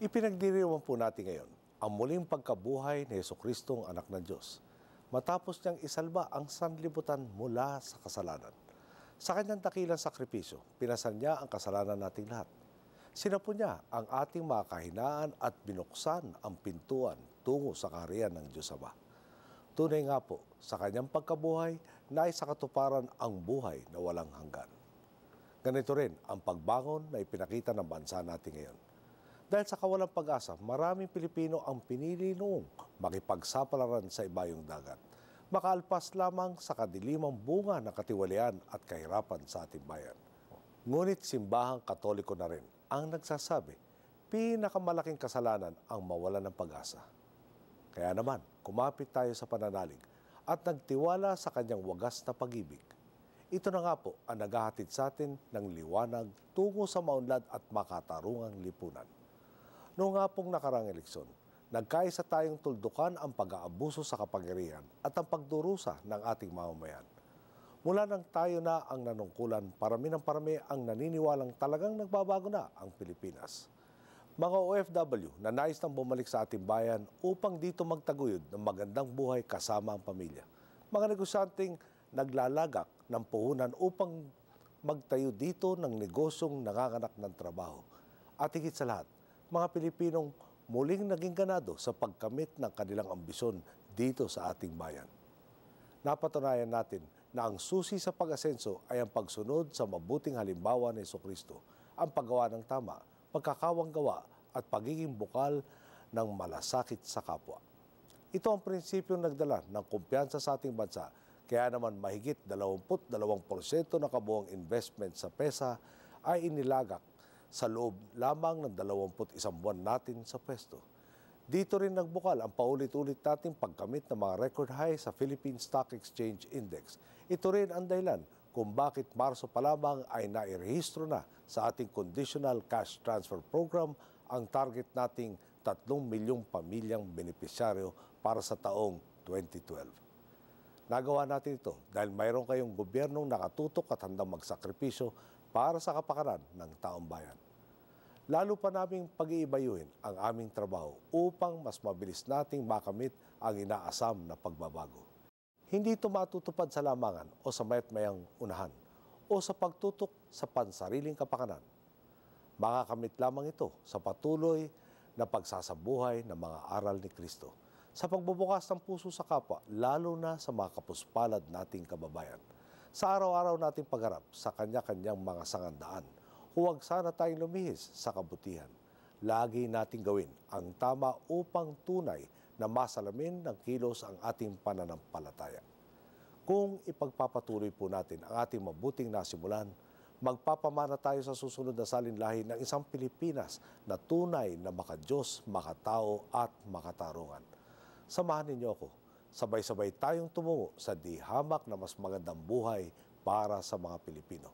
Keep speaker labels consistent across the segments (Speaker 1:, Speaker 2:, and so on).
Speaker 1: Ipinagdiriwang po natin ngayon ang muling pagkabuhay ni Yeso Kristong anak ng Diyos matapos niyang isalba ang sanlibutan mula sa kasalanan. Sa kanyang dakilang sakripisyo, pinasan niya ang kasalanan nating lahat. Sinapo niya ang ating mga kahinaan at binuksan ang pintuan tungo sa kaharian ng Diyos Ama. Tunay nga po, sa kanyang pagkabuhay, na sa katuparan ang buhay na walang hanggan. Ganito rin ang pagbangon na ipinakita ng bansa natin ngayon. Dahil sa kawalang pag-asa, maraming Pilipino ang pinili noong makipagsapalaran sa ibayong dagat. Makaalpas lamang sa kadilimang bunga ng katiwalian at kahirapan sa ating bayan. Ngunit simbahang katoliko na rin ang nagsasabi, pinakamalaking kasalanan ang mawalan ng pag-asa. Kaya naman, kumapit tayo sa pananalig at nagtiwala sa kanyang wagas na pag-ibig. Ito na nga po ang naghahatid sa atin ng liwanag tungo sa maunlad at makatarungang lipunan. Noong nga pong nakarang eleksyon, nagkaisa tayong tuldukan ang pag-aabuso sa kapangyarihan at ang pagdurusa ng ating mamamayan. Mula nang tayo na ang nanungkulan, parami ng parami ang naniniwalang talagang nagbabago na ang Pilipinas. Mga OFW na nais nang bumalik sa ating bayan upang dito magtaguyod ng magandang buhay kasama ang pamilya. Mga negosyanteng naglalagak ng puhunan upang magtayo dito ng negosyong nanganganak ng trabaho. At higit sa lahat, mga Pilipinong muling naging ganado sa pagkamit ng kanilang ambisyon dito sa ating bayan. Napatunayan natin na ang susi sa pag-asenso ay ang pagsunod sa mabuting halimbawa ni Kristo, ang paggawa ng tama, pagkakawang gawa at pagiging bukal ng malasakit sa kapwa. Ito ang prinsipyong nagdala ng kumpiyansa sa ating bansa kaya naman mahigit 22% na kabuang investment sa PESA ay inilagak sa loob lamang ng 21 buwan natin sa pwesto. Dito rin nagbukal ang paulit-ulit nating pagkamit ng mga record high sa Philippine Stock Exchange Index. Ito rin ang dahilan kung bakit Marso pa lamang ay nairehistro na sa ating Conditional Cash Transfer Program ang target nating 3 milyong pamilyang benepisyaryo para sa taong 2012. Nagawa natin ito dahil mayroon kayong gobyernong nakatutok at handang magsakripisyo para sa kapakanan ng taong bayan. Lalo pa naming pag-iibayuhin ang aming trabaho upang mas mabilis nating makamit ang inaasam na pagbabago. Hindi ito matutupad sa lamangan o sa mayat mayang unahan o sa pagtutok sa pansariling kapakanan. Makakamit lamang ito sa patuloy na pagsasabuhay ng mga aral ni Kristo sa pagbubukas ng puso sa kapwa, lalo na sa mga kapuspalad nating kababayan sa araw-araw nating pagharap sa kanya-kanyang mga sangandaan. Huwag sana tayong lumihis sa kabutihan. Lagi nating gawin ang tama upang tunay na masalamin ng kilos ang ating pananampalataya. Kung ipagpapatuloy po natin ang ating mabuting nasimulan, magpapamana tayo sa susunod na salinlahi ng isang Pilipinas na tunay na makadiyos, makatao at makatarungan. Samahan ninyo ako sabay-sabay tayong tumungo sa dihamak na mas magandang buhay para sa mga Pilipino.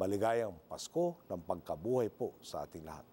Speaker 1: Maligayang Pasko ng pagkabuhay po sa ating lahat.